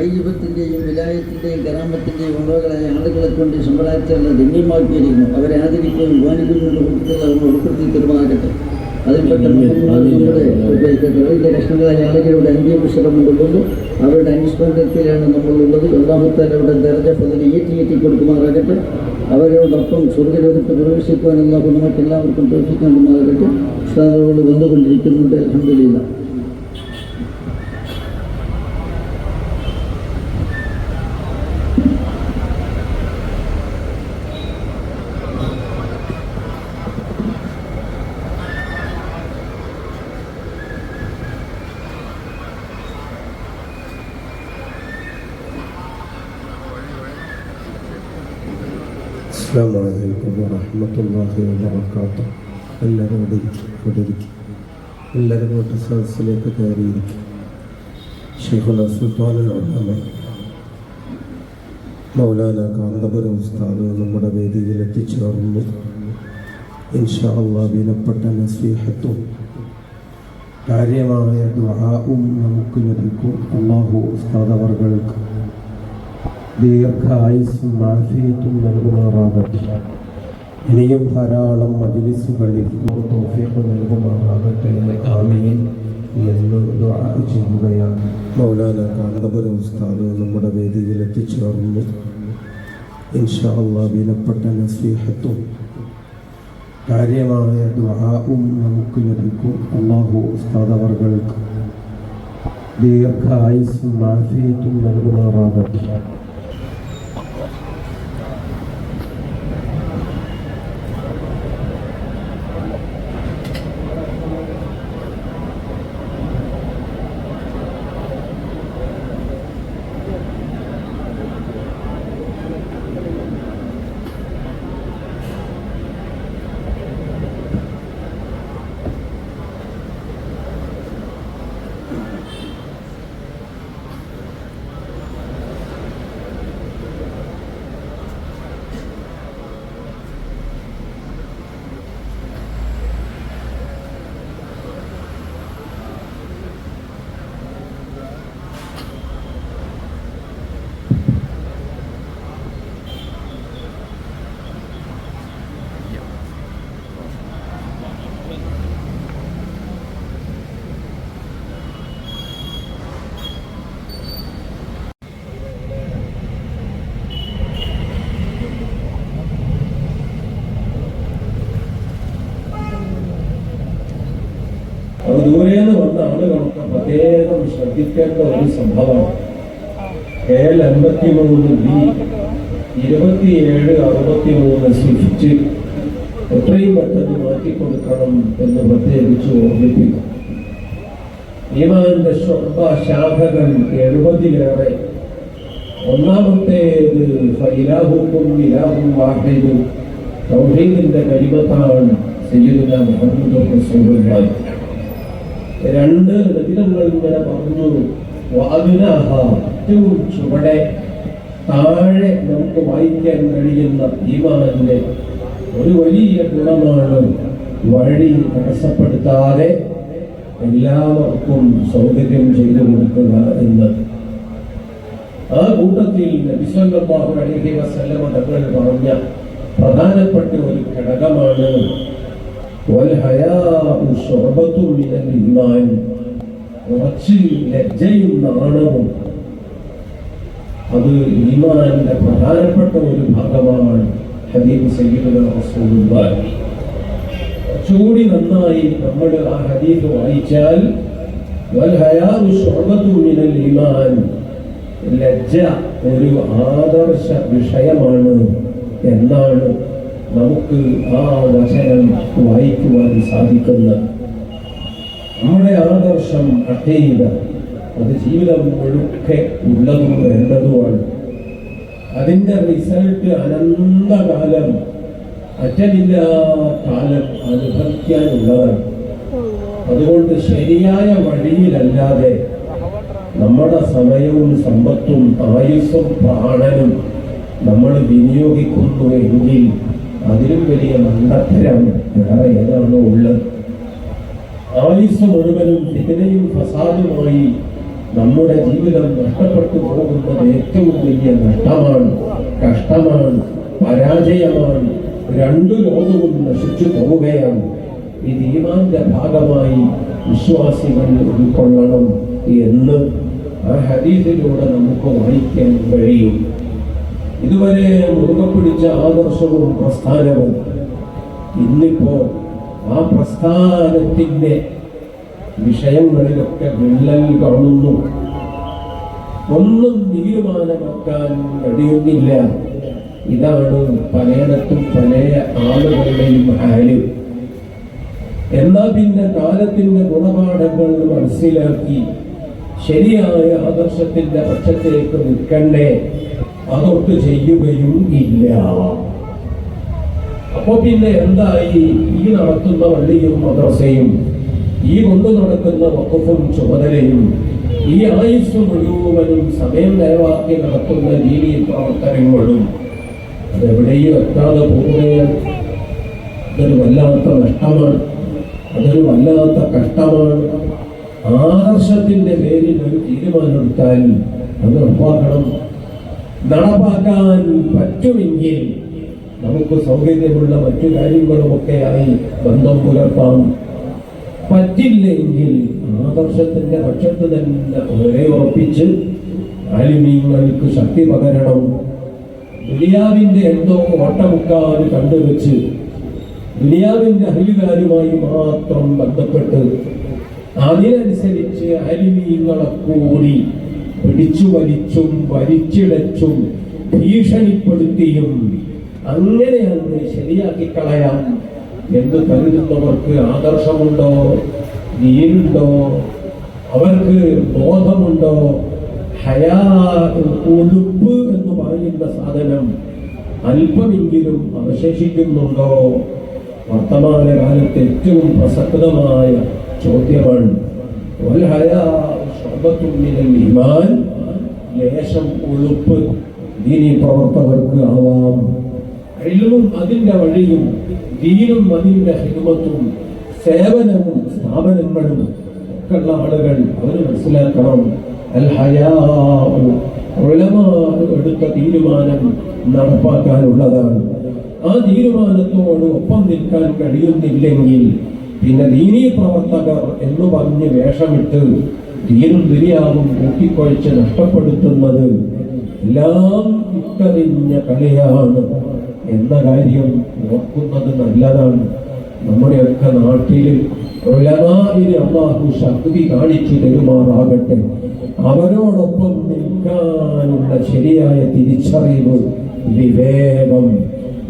ആയിരത്തിന്റെയും വിലായത്തിന്റെയും ഗ്രാമത്തിന്റെയും ഉറവുകളായ ആളുകളെ കൊണ്ട് സമ്പ്രദായത്തിലുള്ള ധന്യമാക്കിയിരിക്കുന്നു അവരെ ആദരിക്കുകയും വാനിക്കുന്നതിന്റെ കൂട്ടത്തിൽ അവർ ഉൾപ്പെടുത്തി തീരുമാനാകട്ടെ അതിൽപ്പെട്ട കഷ്ണങ്ങളായ ആളുകളുടെ കൊണ്ടുകൊണ്ട് അവരുടെ അനുസ്മരണത്തിലാണ് നമ്മളുള്ളത്. ഒന്നാമത്തെ അവരുടെ ദർജ പദ്ധതി ഏറ്റി ഏറ്റി കൊടുക്കുമാറാകട്ടെ. അവരോടൊപ്പം സ്വർഗലോകത്ത് പ്രവേശിക്കുവാനുള്ള നമുക്ക് എല്ലാവർക്കും പ്രവേശിക്കാനുമാകട്ടെ ഉസ്താദോട് വന്നുകൊണ്ടിരിക്കുന്നുണ്ട്. അലഹമില്ല വറഹമത്തല്ലാഹി വബർക്കാത്ത എല്ലാവരും ഇവിടെ ഇരിക്കും എല്ലാവരും സദസ്സിലേക്ക് കയറിയിരിക്കും. ഷെയ്ഖുൽ സുൽത്താനുൽ ഉലമ മൗലാന കാന്തപുരം ഉസ്താദ് നമ്മുടെ വേദിയിൽ എത്തിച്ചേർന്നു ഇൻഷാ വിലപ്പെട്ട നസീഹത്തും കാര്യമായ ദുആവും നമുക്ക് ലഭിക്കും. അള്ളാഹു ഉസ്താദ് ദീർഘായുസും ആഫിയത്തും ഇനിയും ധാരാളം മജിലിസുകളിൽ തോഫീഖ് നൽകുമാറാകട്ടെ എന്ന് ആമീൻ എന്ന് ചെയ്യുകയാണ്. മൗലാന കാന്തപുരം ഉസ്താദ് നമ്മുടെ വേദിയിൽ എത്തിച്ചേർന്നു ഇൻഷാ അള്ളാ വിലപ്പെട്ട നസീഹത്തും കാര്യമായ ദുആവും നമുക്ക് ലഭിക്കും. അള്ളാഹു ഉസ്താദ് അവർക്ക് ദീർഘായുസും ആഫിയത്തും നൽകുമാറാകട്ടെ അത് വന്ന ആളുകളൊക്കെ പ്രത്യേകം ശ്രദ്ധിക്കേണ്ട ഒരു സംഭവമാണ് എൽ അൻപത്തി മൂന്ന് ബി ഇരുപത്തിയേഴ് അറുപത്തി മൂന്ന് സ്വിഫ്റ്റ് എത്രയും പെട്ടെന്ന് മാറ്റിക്കൊടുക്കണം എന്ന് പ്രത്യേകിച്ച് ഓർമ്മിപ്പിക്കും ഈമാന്റെ ശാഖകൾ എഴുപതിലേറെ. ഒന്നാമത്തേത് ഇലാഹുക്കും ഇലാഹും വാഹിദും. തൗഹീദിന്റെ കരിമത്താണ് സയ്യിദുന മുഹമ്മദ് രണ്ട് നബിതങ്ങൾ ഇങ്ങനെ പറഞ്ഞു ഏറ്റവും ചുവടെ താഴെ നമുക്ക് വായിക്കാൻ കഴിയുന്ന ഈമാനിന്റെ ഒരു വലിയ ഗുണമാണ് വഴി തടസ്സപ്പെടുത്താതെ എല്ലാവർക്കും സൗകര്യം ചെയ്തു കൊടുക്കുക എന്നത്. ആ കൂട്ടത്തിൽ നബിസ്വല്ലാഹു അലൈഹി വസല്ലമ തങ്ങൾ പറഞ്ഞ പ്രധാനപ്പെട്ട ഒരു ഘടകമാണ് ലജ്ജയും നാണവും. അത് ഈമാനിന്റെ പ്രധാനപ്പെട്ട ഒരു ഭാഗമാണ് ഹബീബ് സയ്യിദുന റസൂലുള്ളാഹി. കുറച്ചുകൂടി നന്നായി നമ്മൾ ആ ഹദീസ് വായിച്ചാൽ ലജ്ജ ഒരു ആദർശ വിഷയമാണ് എന്നാണ് നമുക്ക് ആ വചനം വായിക്കുവാൻ സാധിക്കുന്ന നമ്മുടെ ആദർശം അഹീത അത് ജീവിതം മുഴുക്കെ ഉള്ളതും വേണ്ടതുമാണ്. അതിന്റെ റിസൾട്ട് അനന്തകാലം അറ്റമില്ലാത്ത കാലം അനുഭവിക്കാനുള്ളതാണ്. അതുകൊണ്ട് ശരിയായ വഴിയിലല്ലാതെ നമ്മുടെ സമയവും സമ്പത്തും ആയുസ്സും പ്രാണനും നമ്മൾ വിനിയോഗിക്കുന്നു എങ്കിൽ അതിലും വലിയ മണ്ടത്തരം വേറെ ഏതാണോ ഉള്ളത്? ആയുസ് മുഴുവനും ഫിതനയും ഫസാദുമായി നമ്മുടെ ജീവിതം നഷ്ടപ്പെട്ടു പോകുന്നത് ഏറ്റവും വലിയ നഷ്ടമാണ് കഷ്ടമാണ് പരാജയമാണ്. രണ്ടു ലോകവും നശിച്ചു പോവുകയാണ്. ഇത് ഈമാന്റെ ഭാഗമായി വിശ്വാസികൾ ഉൾക്കൊള്ളണം എന്ന് ആ ഹദീസിലൂടെ നമുക്ക് വായിക്കാൻ കഴിയും. ഇതുവരെ മുറുകെ പിടിച്ച ആദർശവും പ്രസ്ഥാനവും ഇന്നിപ്പോ ആ പ്രസ്ഥാനത്തിന്റെ വിഷയങ്ങളിലൊക്കെ വിള്ളൽ കാണുന്നു. ഒന്നും തീരുമാനമാക്കാൻ കഴിയുന്നില്ല. ഇതാണ് പലയിടത്തും പല ആളുകളുടെയും ഹാൽ. എന്നാൽ പിന്നെ കാലത്തിന്റെ ഗുണപാഠങ്ങൾ മനസ്സിലാക്കി ശരിയായ ആദർശത്തിന്റെ പക്ഷത്തേക്ക് നിൽക്കണ്ടേ? അതൊട്ട് ചെയ്യുകയും ഇല്ല. അപ്പൊ പിന്നെ എന്തായി? ഈ നടത്തുന്ന വള്ളിയും മദ്രസയും ഈ കൊണ്ടു നടക്കുന്ന വകുപ്പും ചുമതലയും ഈ ആയുസ് മുഴുവനും സമയം നേവാക്കി നടത്തുന്ന രീതി പ്രവർത്തനങ്ങളും അതെവിടെയും എത്താതെ പോവുകയാണ് അതൊരു വല്ലാത്ത നഷ്ടമാണ്. അതൊരു വല്ലാത്ത കഷ്ടമാണ്. ആദർശത്തിന്റെ പേരിൽ ഒരു തീരുമാനമെടുത്താൽ അത് നടപ്പാക്കണം നടപ്പാക്കാൻ പറ്റുമെങ്കിൽ നമുക്ക് സൗകര്യമുള്ള മറ്റു കാര്യങ്ങളുമൊക്കെയായി ബന്ധം പുലർത്താം. പറ്റില്ലെങ്കിൽ ആദർശത്തിന്റെ പക്ഷത്ത് തന്നെ ഒരേ ഉറപ്പിച്ച് അലിമീങ്ങൾക്ക് ശക്തി പകരണം. ദുനിയാവിന്റെ എന്തോ ഓട്ടമുക്കാൽ കണ്ടുവച്ച് ദുനിയാവിന്റെ അഹിലുകാരുമായി മാത്രം ബന്ധപ്പെട്ട് അതിനനുസരിച്ച് അലിമീങ്ങളെ കൂടി പിടിച്ചു വലിച്ചും വലിച്ചിടച്ചും ഭീഷണിപ്പെടുത്തിയും അങ്ങനെ അന്ന് ശരിയാക്കി കളയാം എന്ന് കരുതുന്നവർക്ക് ആദർശമുണ്ടോ? നീരുണ്ടോ? അവർക്ക് ബോധമുണ്ടോ? ഹയാ ഉടുപ്പ് എന്ന് പറയുന്ന സാധനം അല്പമെങ്കിലും അവശേഷിക്കുന്നുണ്ടോ? വർത്തമാനകാലത്ത് ഏറ്റവും പ്രസക്തമായ ചോദ്യമാണ് ഒരു ഹയാ ഈമാൻ ലേശം ഉളുപ്പ് ദീനി പ്രവർത്തകർക്ക് ആവാം. എല്ലും അതിന്റെ വഴിയും ദീനും അതിന്റെ ഹിമത്തും സേവനവും സ്ഥാപനങ്ങളും ഒക്കെയുള്ള ആളുകൾ അവർ മനസ്സിലാക്കണം. എടുത്ത തീരുമാനം നടപ്പാക്കാനുള്ളതാണ്. ആ തീരുമാനത്തോട് ഒപ്പം നിൽക്കാൻ കഴിയുന്നില്ലെങ്കിൽ പിന്നെ ദീനീ പ്രവർത്തകർ എന്ന് പറഞ്ഞ് വേഷമിട്ട് ദീനും തിരിയാകും കൂട്ടിക്കൊഴിച്ച് നഷ്ടപ്പെടുത്തുന്നത് എല്ലാം ഇട്ടറിഞ്ഞ കളിയാണ് എന്ന കാര്യം ഓർക്കുന്നത് നല്ലതാണ്. നമ്മുടെയൊക്കെ നാട്ടിൽ ഉലമാവിന് അള്ളാഹു ശക്തി കാണിച്ചു തരുമാറാകട്ടെ. അവരോടൊപ്പം നിൽക്കാനുള്ള ശരിയായ തിരിച്ചറിവ് വിവേകം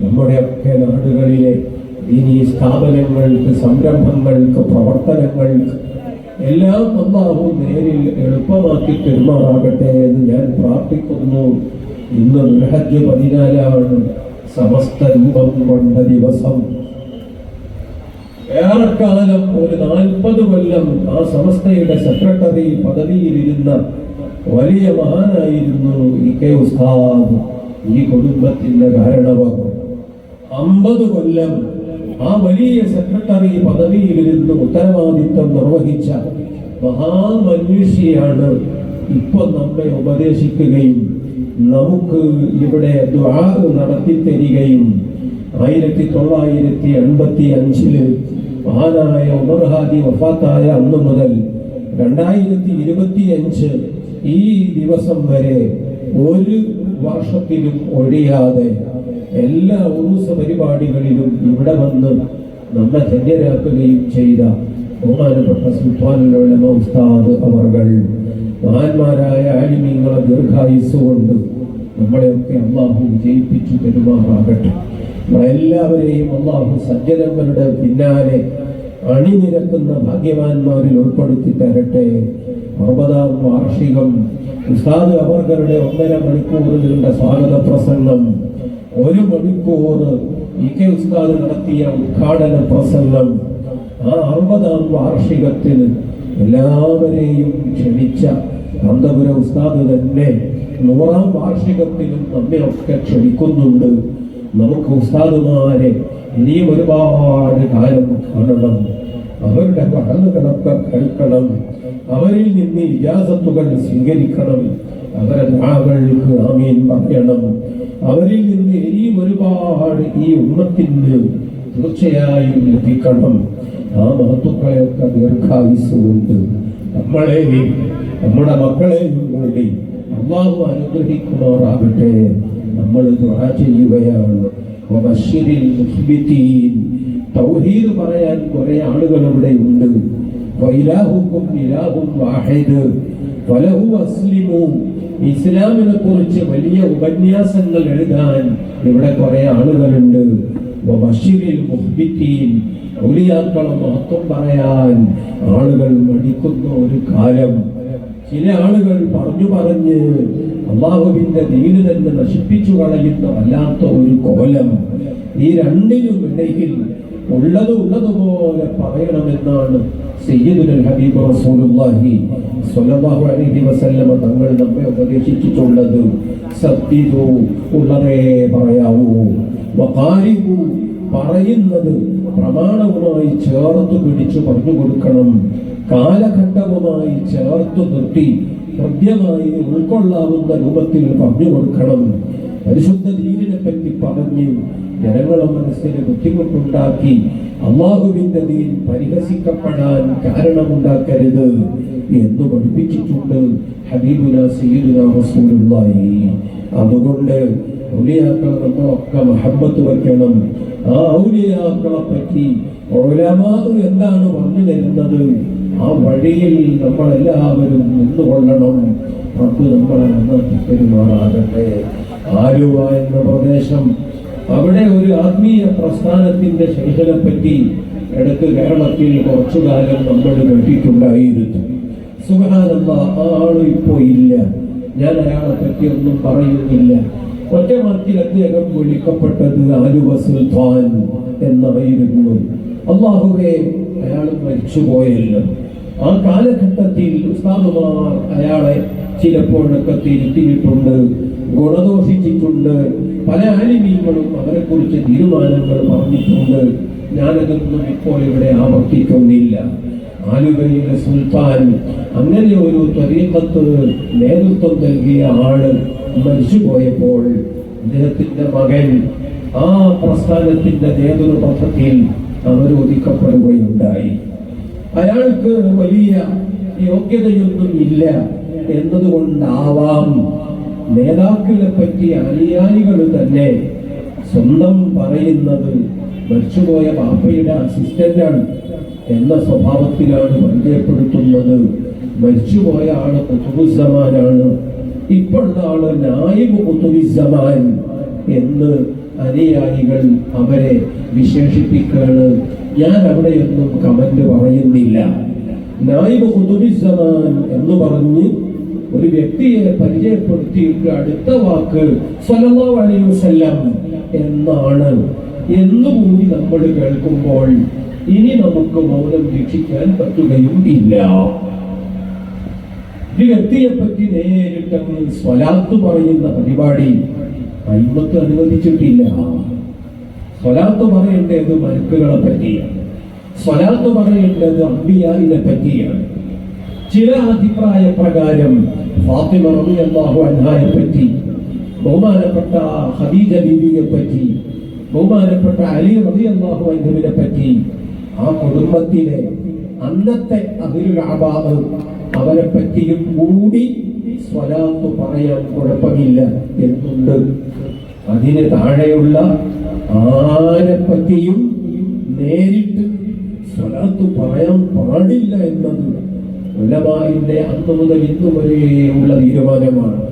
നമ്മുടെയൊക്കെ നാടുകളിലെ ഇനി സ്ഥാപനങ്ങൾക്ക് സംരംഭങ്ങൾക്ക് പ്രവർത്തനങ്ങൾക്ക് എല്ലാം അള്ളാഹു നേരിൽ എളുപ്പമാക്കി പെരുമാറാകട്ടെ എന്ന് ഞാൻ പ്രാർത്ഥിക്കുന്നു. ഇന്ന് ദുൽഹജ്ജ് പതിനാലാണ് സമസ്ത രൂപം കൊണ്ട ദിവസം. ഏറെക്കാലം ഒരു നാൽപ്പത് കൊല്ലം ആ സമസ്തയുടെ സെക്രട്ടറി പദവിയിലിരുന്ന വലിയ മഹാനായിരുന്നു ഇ കെ ഉസ്താദ്. ഈ കുടുംബത്തിന്റെ കാരണവർ അമ്പത് കൊല്ലം ആ വലിയ സെക്രട്ടറി പദവിയിലിരുന്ന് ഉത്തരവാദിത്വം നിർവഹിച്ച മഹാമനുഷ്യയാണ് ഇപ്പൊ നമ്മെ ഉപദേശിക്കുകയും നമുക്ക് ഇവിടെ നടത്തി തരികയും ആയിരത്തി തൊള്ളായിരത്തി എൺപത്തി അഞ്ചിൽ മഹാനായ ഉമർഹാദി വഫാത്തായ അന്ന് മുതൽ രണ്ടായിരത്തി ഇരുപത്തി അഞ്ച് ഈ ദിവസം വരെ ഒരു വർഷത്തിലും ഒഴിയാതെ എല്ലാ ഉറൂസ പരിപാടികളിലും ഇവിടെ വന്ന് നമ്മെ ധന്യരാക്കുകയും ചെയ്ത ബഹുമാനപ്പെട്ട സുൽത്താനുള്ള ഉസ്താദ് അവർകൾ. മഹാന്മാരായ ആലിമീങ്ങളെ ദീർഘായുസ് കൊണ്ട് നമ്മളെയൊക്കെ അള്ളാഹു ജയിപ്പിച്ചു പെരുമാറാകട്ടെ നമ്മളെല്ലാവരെയും അള്ളാഹു സജ്ജനങ്ങളുടെ പിന്നാലെ അണിനിരക്കുന്ന ഭാഗ്യവാന്മാരിൽ ഉൾപ്പെടുത്തി തരട്ടെ. അറുപതാം വാർഷികം ഉസ്താദ് അവർകളുടെ ഒന്നര മണിക്കൂർ സ്വാഗത പ്രസംഗം ഒരു മണിക്കൂർ ഇ കെ ഉസ്താദ് നടത്തിയ ഉദ്ഘാടന പ്രസംഗം ആ അറുപതാം വാർഷികത്തിൽ എല്ലാവരെയും ക്ഷണിച്ച കന്തപുര ഉസ്താദ് തന്നെ നൂറാം വാർഷികത്തിലും നമ്മയൊക്കെ ക്ഷണിക്കുന്നുണ്ട്. നമുക്ക് ഉസ്താദുമാരെ ഇനിയും ഒരുപാട് കാലം കാണണം. അവരുടെ കടന്നുകളൊക്കെ കേൾക്കണം. അവരിൽ നിന്ന് ഇജാസത്തുകൾ സ്വീകരിക്കണം. അവരെ ദുആകൾക്ക് ആമീൻ പറയണം. അവരിൽ നിന്ന് ഇനിയും ഒരുപാട് ഈ ഉമ്മത്തിന് തീർച്ചയായും ലഭിക്കണം. ആ മഹത്വക്കളെയൊക്കെ ദീർഘായുസുകൊണ്ട് നമ്മളെയും നമ്മുടെ മക്കളെയും കൂടി അള്ളാഹു അനുഗ്രഹിക്കുമാറാകട്ടെ. നമ്മൾ ദുആ ചെയ്യുകയാണ്. വബശ്ശിരിൽ മുഖ്ബിതീൻ തൗഹീദ് പറയാൻ കുറെ ആളുകൾ ഇവിടെ ഉണ്ട്. വൈലാഹുക്കും ഇലാഹും വാഹിദ്. ഫലഹു അസ്ലിമു ഇസ്ലാമിനെ കുറിച്ച് വലിയ ഉപന്യാസങ്ങൾ എഴുതാൻ ഇവിടെ കുറെ ആളുകളുണ്ട്. ഔലിയാക്കളെ മഹത്വം പറയാൻ ആളുകൾ മടിക്കുന്ന ഒരു കാലം. ചില ആളുകൾ പറഞ്ഞു പറഞ്ഞ് അള്ളാഹുവിന്റെ ദീന് തന്നെ നശിപ്പിച്ചു കളയുന്ന വല്ലാത്ത ഒരു കോലം. ഈ രണ്ടിനും ഇടയിൽ ഉള്ളത് ഉള്ളതുപോലെ പറയണമെന്നാണ് സയ്യിദുൽ ഹബീബ് റസൂലുള്ളാഹി സ്വല്ലല്ലാഹു അലൈഹി വസല്ലമ തങ്ങൾ നമ്മെ ഉപദേശിച്ചിട്ടുള്ളത് സത്യതു ഉള്ളതേ പറയാവൂ. വഖാരിബു പറയുന്നത് പ്രമാണവുമായി ചേർത്ത് പിടിച്ചു പറഞ്ഞു കൊടുക്കണം. കാലഘട്ടവുമായി ചേർത്ത് നിർത്തി ഹൃദ്യമായി ഉൾക്കൊള്ളാവുന്ന രൂപത്തിൽ പറഞ്ഞു കൊടുക്കണം. പരിശുദ്ധ ദീനിനെ പറ്റി പറഞ്ഞ് ജനങ്ങളെ മനസ്സിന് ബുദ്ധിമുട്ടുണ്ടാക്കി അള്ളാഹുവിന്റെ ദീൻ പരിഹസിക്കപ്പെടാൻ കാരണമുണ്ടാക്കരുത് എന്ന് പഠിപ്പിച്ചിട്ടുണ്ട് ഹബീബുല സയ്യിദുന റസൂലുള്ളാഹി. അതുകൊണ്ട് ഔലിയാക്കളെ നമ്മളൊക്കെ മഹബത്ത് വെക്കണം ആ ഔലിയാക്കളെ പറ്റി ഉലമാ എന്താണ് പറഞ്ഞു തരുന്നത്? ആ വഴിയിൽ നമ്മളെല്ലാവരും നിന്നുകൊള്ളണം. റബ്ബ് നമ്മളെ നന്നാക്കി പെരുമാറാകട്ടെ ആലുവ എന്ന പ്രദേശം അവിടെ ഒരു ആത്മീയ പ്രസ്ഥാനത്തിന്റെ ശൈഖനെ പറ്റി ഇടയ്ക്ക് കേരളത്തിൽ കുറച്ചു കാലം നമ്മൾ കേട്ടിട്ടുണ്ടായിരുന്നു. സുഖാനന്ദ ആ ആൾ ഇപ്പോ ഇല്ല. ഞാൻ അയാളെ പറ്റി ഒന്നും പറയുന്നില്ല. ഒറ്റ വാക്കിൽ അദ്ദേഹം വിളിക്കപ്പെട്ടത് ആലുവ സുൽത്താൻ എന്നായിരുന്നു അള്ളാഹുവെ അയാൾ മരിച്ചുപോയല്ലോ. ആ കാലഘട്ടത്തിൽ ഉസ്താദുമാർ അയാളെ ചിലപ്പോഴൊക്കെ തിരുത്തിയിട്ടുണ്ട് ഗുണദോഷിച്ചിട്ടുണ്ട്. പല ആലിമീങ്ങളും അവരെ കുറിച്ച് തീരുമാനങ്ങൾ പറഞ്ഞിട്ടുണ്ട്. ഞാനതൊന്നും ഇപ്പോൾ ഇവിടെ ആവർത്തിക്കുന്നില്ല. ആലുവയിലെ സുൽത്താൻ അങ്ങനെ ഒരു ത്വരീക്കത്ത് നേതൃത്വം നൽകിയ ആൾ മരിച്ചുപോയപ്പോൾ അദ്ദേഹത്തിന്റെ മകൻ ആ പ്രസ്ഥാനത്തിന്റെ നേതൃത്വത്തിൽ അവരോധിക്കപ്പെടുകയുണ്ടായി. അയാൾക്ക് വലിയ യോഗ്യതയൊന്നും ഇല്ല എന്നതുകൊണ്ടാവാം നേതാക്കളെ പറ്റി അനുയായികൾ തന്നെ സ്വന്തം പറയുന്നത് മരിച്ചുപോയ പാപ്പയുടെ അസിസ്റ്റന്റാണ് എന്ന സ്വഭാവത്തിലാണ് പരിചയപ്പെടുത്തുന്നത്. മരിച്ചുപോയ ആൾ കുത്തുബുസമാനാണ് ഇപ്പോഴത്തെ ആൾ നായിബ് കുത്തുബിസമാൻ എന്ന് അനുയായികൾ അവരെ വിശേഷിപ്പിക്കാണ് ഞാൻ അവിടെയൊന്നും കമന്റ് പറയുന്നില്ല. നായിബ് കുത്തുബിസമാൻ എന്ന് പറഞ്ഞ് ഒരു വ്യക്തിയെ പരിചയപ്പെടുത്തിയിട്ട് അടുത്ത വാക്ക് വസല്ലം എന്നാണ്. എന്നുകൂടി നമ്മൾ കേൾക്കുമ്പോൾ ഇനി നമുക്ക് മൗനം രക്ഷിക്കാൻ പറ്റുകയും ഇല്ല. ഈ വ്യക്തിയെ പറ്റി നേരിട്ട് സ്വലാത്ത് പറയുന്ന പരിപാടി അയിമത്ത് അനുവദിച്ചിട്ടില്ല. സ്വലാത്ത് പറയേണ്ടത് മരുക്കുകളെ പറ്റിയാണ്. സ്വലാത്ത് പറയേണ്ടത് അമ്പിയാലിനെ പറ്റിയാണ്. ചില അഭിപ്രായ പ്രകാരം ഫാത്തിമ റളിയല്ലാഹു അൻഹായെ പറ്റി ബഹുമാനപ്പെട്ട ഖദീജ ബീബിയെ പറ്റി ബഹുമാനപ്പെട്ട അലി റളിയല്ലാഹു അൻഹുവിനെ പറ്റി ആ കുടുംബത്തിലെ അന്നത്തെ അബിരുൽ അബാബ് അവരെ പറ്റിയും കൂടി സ്വലാത്ത് പറയാൻ കുഴപ്പമില്ല എന്നുണ്ട്. അതിന് താഴെയുള്ള ആരെ പറ്റിയും നേരിട്ട് സ്വലാത്ത് പറയാൻ പാടില്ല എന്നത് ഉലമായിന്റെ അന്ന് മുതൽ ഇന്നു വരെയുള്ള തീരുമാനമാണ്.